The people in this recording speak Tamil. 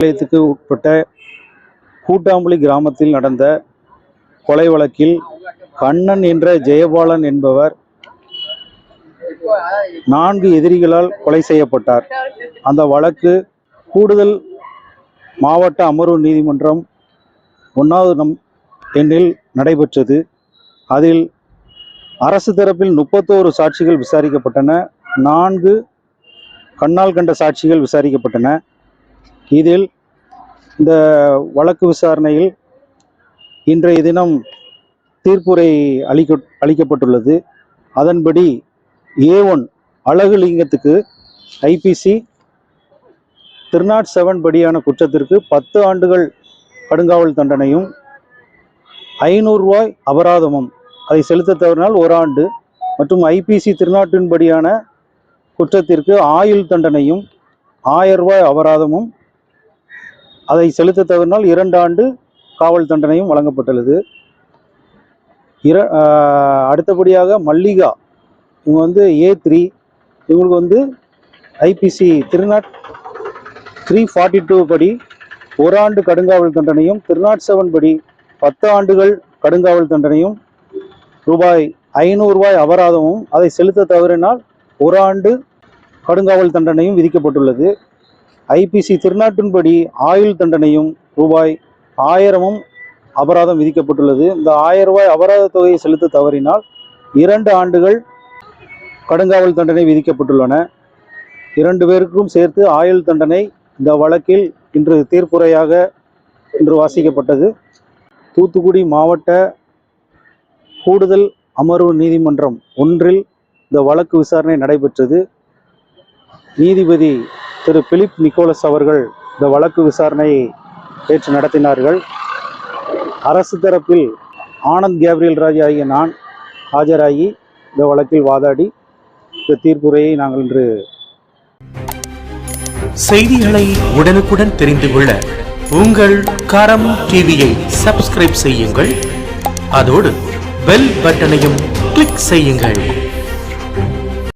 நிலையத்துக்கு உட்பட்ட கூட்டாம்புலி கிராமத்தில் நடந்த கொலை வழக்கில் கண்ணன் என்ற ஜெயபாலன் என்பவர் நான்கு எதிரிகளால் கொலை செய்யப்பட்டார். அந்த வழக்கு கூடுதல் மாவட்ட அமர்வு நீதிமன்றம் ஒன்றாவது நம் எண்ணில் நடைபெற்றது. அதில் அரசு தரப்பில் முப்பத்தோரு சாட்சிகள் விசாரிக்கப்பட்டன. நான்கு கண்ணால் கண்ட சாட்சிகள் விசாரிக்கப்பட்டன. இதில் இந்த வழக்கு விசாரணையில் இன்றைய தினம் தீர்ப்புரை அளிக்க அளிக்கப்பட்டுள்ளது. அதன்படி ஏ ஒன் அழகுலிங்கத்துக்கு ஐபிசி திருநாட் செவன் படியான குற்றத்திற்கு பத்து ஆண்டுகள் கடுங்காவல் தண்டனையும் ஐநூறுரூவாய் அபராதமும் அதை செலுத்த தவறினால் ஒரு ஆண்டு மற்றும் ஐபிசி திருநாட்டின்படியான குற்றத்திற்கு ஆயுள் தண்டனையும் ஆயிரம் ரூபாய் அபராதமும் அதை செலுத்த தவறினால் இரண்டு ஆண்டு காவல் தண்டனையும் வழங்கப்பட்டுள்ளது. இர அடுத்தபடியாக மல்லிகா இவங்க வந்து ஏ த்ரீ இவங்களுக்கு வந்து IPC three naught three forty two படி ஒரு ஆண்டு கடுங்காவல் தண்டனையும் திருநாட் செவன் படி பத்து ஆண்டுகள் கடுங்காவல் தண்டனையும் ரூபாய் ஐநூறுரூபாய் அபராதமும் அதை செலுத்த தவறினால் ஒரு ஆண்டு கடுங்காவல் தண்டனையும் விதிக்கப்பட்டுள்ளது. ஐபிசி திருநாட்டின்படி ஆயுள் தண்டனையும் ரூபாய் ஆயிரமும் அபராதம் விதிக்கப்பட்டுள்ளது. இந்த ஆயிரம் ரூபாய் அபராத தொகையை செலுத்த தவறினால் இரண்டு ஆண்டுகள் கடுங்காவல் தண்டனை விதிக்கப்பட்டுள்ளன. இரண்டு பேருக்கும் சேர்த்து ஆயுள் தண்டனை இந்த வழக்கில் இன்று தீர்ப்புரையாக இன்று வாசிக்கப்பட்டது. தூத்துக்குடி மாவட்ட கூடுதல் அமர்வு நீதிமன்றம் ஒன்றில் இந்த வழக்கு விசாரணை நடைபெற்றது. நீதிபதி திரு பிலிப் நிக்கோலஸ் அவர்கள் இந்த வழக்கு விசாரணையை நேற்று நடத்தினார்கள். அரசு தரப்பில் ஆனந்த் கேப்ரியல் ராஜ் ஆகிய நான் ஆஜராகி இந்த வழக்கில் வாதாடி இந்த தீர்ப்புரையை நாங்கள் இன்று செய்திகளை உடனுக்குடன் தெரிந்து கொள்ள உங்கள் கரம் டிவியை சப்ஸ்கிரைப் செய்யுங்கள். அதோடு பெல் பட்டனையும் கிளிக் செய்யுங்கள்.